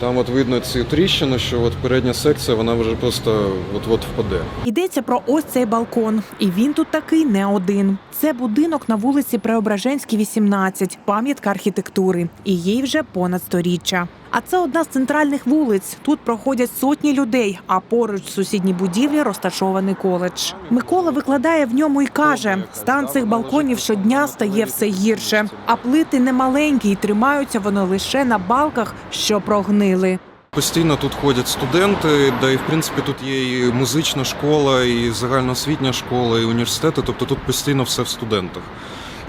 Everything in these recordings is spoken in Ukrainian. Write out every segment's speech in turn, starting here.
Там от видно цю тріщину, що от передня секція вона вже просто от-от впаде. Йдеться про ось цей балкон, і він тут такий не один. Це будинок на вулиці Преображенській, 18, пам'ятка архітектури, і їй вже понад сторіччя. А це одна з центральних вулиць. Тут проходять сотні людей, а поруч в сусідній будівлі розташований коледж. Микола викладає в ньому і каже: стан цих балконів щодня стає все гірше. А плити не маленькі, і тримаються вони лише на балках, що прогнили. Постійно тут ходять студенти, да і в принципі тут є і музична школа, і загальноосвітня школа, і університети. Тобто тут постійно все в студентах.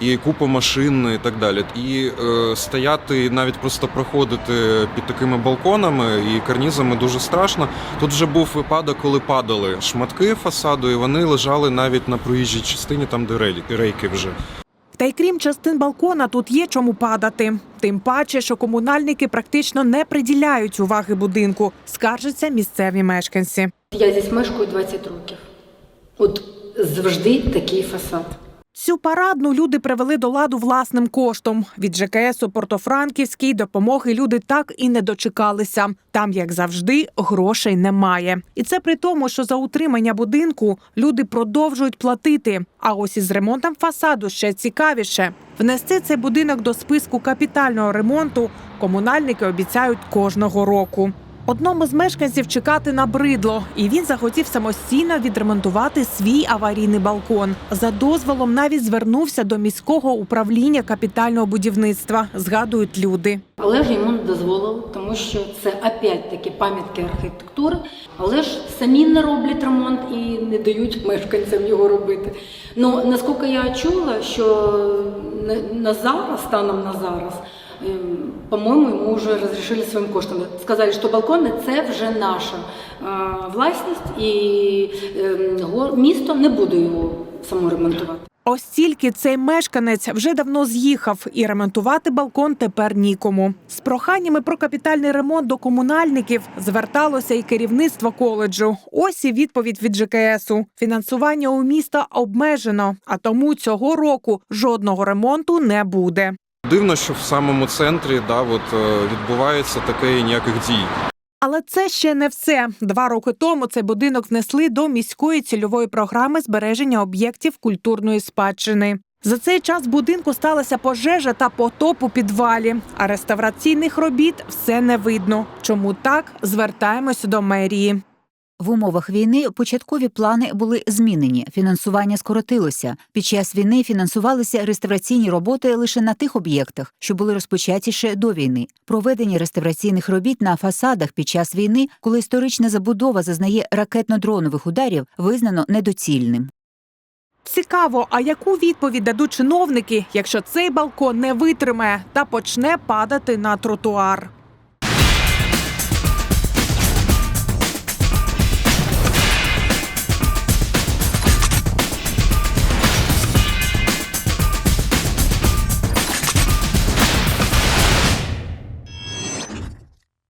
І купа машин і так далі. І е, стояти, і навіть просто проходити під такими балконами і карнізами дуже страшно. Тут вже був випадок, коли падали шматки фасаду, і вони лежали навіть на проїжджій частині, там де рейки- вже. Та й крім частин балкона, тут є чому падати. Тим паче, що комунальники практично не приділяють уваги будинку, скаржаться місцеві мешканці. Я здесь мешкаю 20 років. От завжди такий фасад. Цю парадну люди привели до ладу власним коштом. Від ЖКС у Портофранківській допомоги люди так і не дочекалися. Там, як завжди, грошей немає. І це при тому, що за утримання будинку люди продовжують платити. А ось із ремонтом фасаду ще цікавіше. Внести цей будинок до списку капітального ремонту комунальники обіцяють кожного року. Одному з мешканців чекати набридло, і він захотів самостійно відремонтувати свій аварійний балкон. За дозволом навіть звернувся до міського управління капітального будівництва. Згадують люди. Але ж йому не дозволили, тому що це опять-таки пам'ятки архітектури, але ж самі не роблять ремонт і не дають мешканцям його робити. Ну наскільки я чула, що на зараз, станом на зараз, ем, по-моєму, йому вже розрішили своїм коштом. Сказали, що балкони це вже наша власність, і ем, місто не буде його саморемонтувати. Ось тільки цей мешканець вже давно з'їхав, і ремонтувати балкон тепер нікому. З проханнями про капітальний ремонт до комунальників зверталося і керівництво коледжу. Ось і відповідь від ЖКСу. Фінансування у міста обмежено, а тому цього року жодного ремонту не буде. Дивно, що в самому центрі да, от, е, відбувається таке ніяких дій. Але це ще не все. Два роки тому цей будинок внесли до міської цільової програми збереження об'єктів культурної спадщини. За цей час в будинку сталася пожежа та потоп у підвалі, а реставраційних робіт все не видно. Чому так? Звертаємося до мерії. В умовах війни початкові плани були змінені, фінансування скоротилося. Під час війни фінансувалися реставраційні роботи лише на тих об'єктах, що були розпочаті ще до війни. Проведення реставраційних робіт на фасадах під час війни, коли історична забудова зазнає ракетно-дронових ударів, визнано недоцільним. Цікаво, а яку відповідь дадуть чиновники, якщо цей балкон не витримає та почне падати на тротуар?